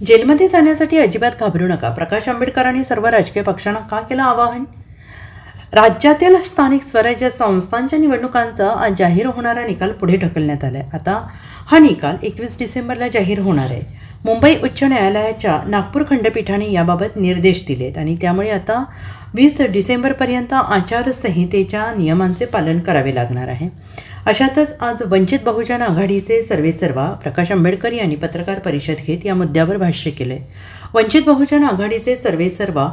जेलमध्ये जाण्यासाठी अजिबात घाबरू नका. प्रकाश आंबेडकरांनी सर्व राजकीय पक्षांना का केलं आवाहन? राज्यातील स्थानिक स्वराज्य संस्थांच्या निवडणुकांचा आज जाहीर होणारा निकाल पुढे ढकलण्यात आलाय. आता हा निकाल एकवीस डिसेंबरला जाहीर होणार आहे. मुंबई उच्च न्यायालयाच्या नागपूर खंडपीठाने याबाबत निर्देश दिलेत आणि त्यामुळे आता वीस डिसेंबरपर्यंत आचारसंहितेच्या नियमांचे पालन करावे लागणार आहे. अशातच आज वंचित बहुजन आघाडीचे सर्वेसर्वा प्रकाश आंबेडकर यांनी पत्रकार परिषद घेत या मुद्द्यावर भाष्य केले. वंचित बहुजन आघाडीचे सर्वेसर्वा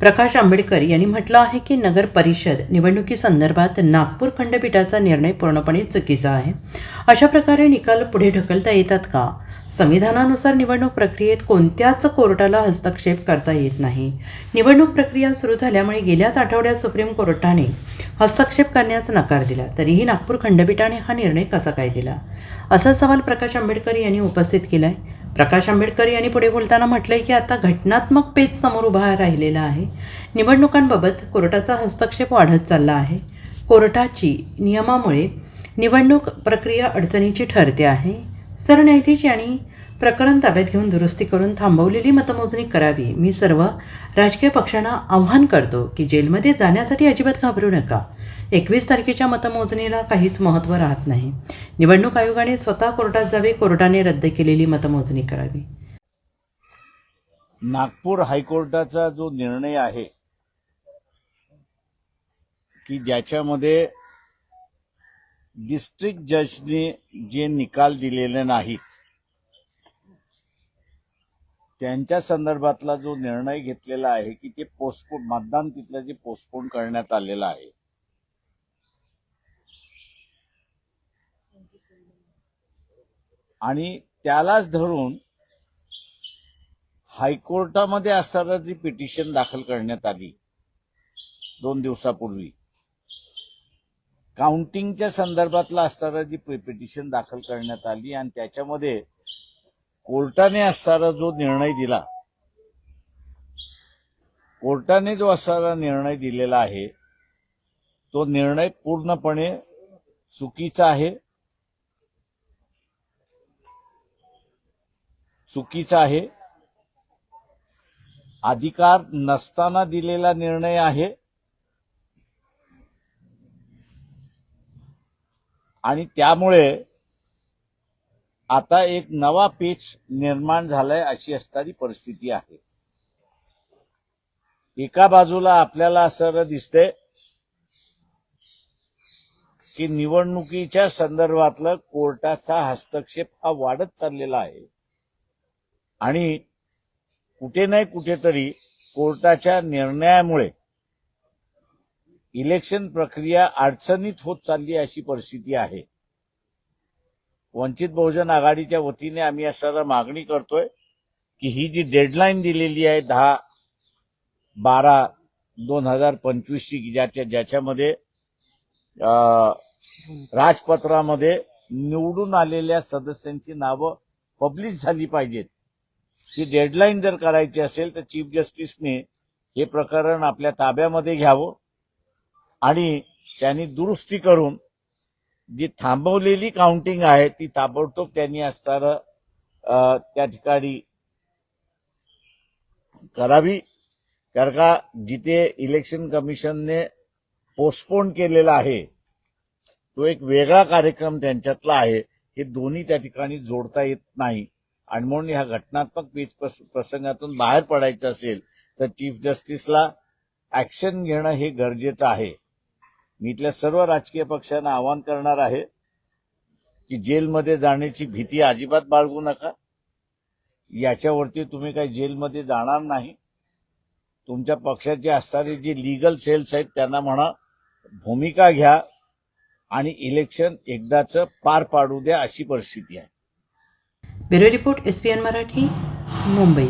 प्रकाश आंबेडकर यांनी म्हटलं आहे की नगर परिषद निवडणुकीसंदर्भात नागपूर खंडपीठाचा निर्णय पूर्णपणे चुकीचा आहे. अशा प्रकारे निकाल पुढे ढकलता येतात का? संविधानानुसार निवडणूक प्रक्रियेत कोणत्याच कोर्टाला हस्तक्षेप करता येत नाही. निवडणूक प्रक्रिया सुरू झाल्यामुळे गेल्याच आठवड्यात सुप्रीम कोर्टाने हस्तक्षेप करण्यास नकार दिला. तरीही नागपूर खंडपीठाने हा निर्णय कसा काय दिला? असा सवाल प्रकाश आंबेडकर यांनी उपस्थित केलाय. प्रकाश आंबेडकर यांनी पुढे बोलताना म्हटलंय की आता घटनात्मक पेच समोर उभा राहिलेला आहे. निवडणुकांबाबत कोर्टाचा हस्तक्षेप वाढत चालला आहे. कोर्टाची नियमामुळे निवडणूक प्रक्रिया अडचणीची ठरते आहे. सरन्यायाधीश यांनी प्रकरण ताब्यात घेऊन दुरुस्ती करून थांबवलेली मतमोजणी करावी. मी सर्व राजकीय पक्षांना आव्हान करतो की जेलमध्ये जाण्यासाठी अजिबात घाबरू नका. एकवीस तारखेच्या मतमोजणीला काहीच महत्त्व राहत नाही. निवडणूक आयोगाने स्वतः कोर्टात जावे कोर्टाने रद्द केलेली मतमोजणी करावी. नागपूर हायकोर्टाचा जो निर्णय आहे की ज्याच्यामध्ये डिस्ट्रिक्ट जजने जे निकाल दिलेले नाहीत त्यांच्या संदर्भातला जो निर्णय घेतलेला आहे की ते पोस्टपोन मतदान तिथलं जे पोस्टपोन करण्यात आलेलं आहे. आणि त्यालाच धरून हायकोर्टामध्ये असताना जी पिटिशन दाखल करण्यात आली दोन दिवसापूर्वी काउंटिंगच्या संदर्भातला असताना जी पिटिशन दाखल करण्यात आली आणि त्याच्यामध्ये कोर्टाने असणारा जो निर्णय दिला कोर्टाने जो असणारा निर्णय दिलेला आहे तो निर्णय पूर्णपणे चुकीचा आहे. चुकीचा आहे. अधिकार नसताना दिलेला निर्णय आहे. आणि त्यामुळे आता एक नवा पेच निर्माण झालाय अशी असणारी परिस्थिती आहे. एका बाजूला आपल्याला असं दिसतंय की निवडणुकीच्या संदर्भातलं कोर्टाचा हस्तक्षेप हा वाढत चाललेला आहे. आणि कुठे नाही कुठेतरी कोर्टाच्या निर्णयामुळे इलेक्शन प्रक्रिया अडचणीत होत चालली अशी परिस्थिती आहे. वंचित बहुजन आघाडीच्या वतीने आम्ही सर्व मागणी करतोय की ही जी डेडलाईन दिलेली आहे दहा बारा दोन हजार पंचवीसची ज्याच्या ज्याच्यामध्ये अं, राजपत्रामध्ये निवडून आलेल्या सदस्यांची नावं पब्लिश झाली पाहिजेत. ही डेडलाईन जर करायची असेल तर चीफ जस्टिसने हे प्रकरण आपल्या ताब्यामध्ये घ्यावं. आणि त्यांनी दुरुस्ती करून जी थांबवलेली काउंटिंग आहे ती ताबडतोब त्यांनी असणारं त्या ठिकाणी करावी. कारण का जिथे इलेक्शन कमिशनने पोस्टपोन केलेला आहे तो एक वेगळा कार्यक्रम त्यांच्यातला आहे. हे दोन्ही त्या ठिकाणी जोडता येत नाही. आणि म्हणून ह्या घटनात्मक पेच प्रस- प्रसंगातून बाहेर पडायचं असेल तर चीफ जस्टिसला ऍक्शन घेणं हे गरजेचं आहे. मी इथल्या सर्व राजकीय पक्षांना आवाहन करणार आहे की जेलमध्ये जाण्याची भीती अजिबात बाळगू नका. याच्यावरती तुम्ही काही जेलमध्ये जाणार नाही. तुमच्या पक्षाचे असणारे जे लिगल सेल्स आहेत त्यांना म्हणा भूमिका घ्या आणि इलेक्शन एकदाच पार पाडू द्या अशी परिस्थिती आहे. Bureau report S P N Marathi Mumbai.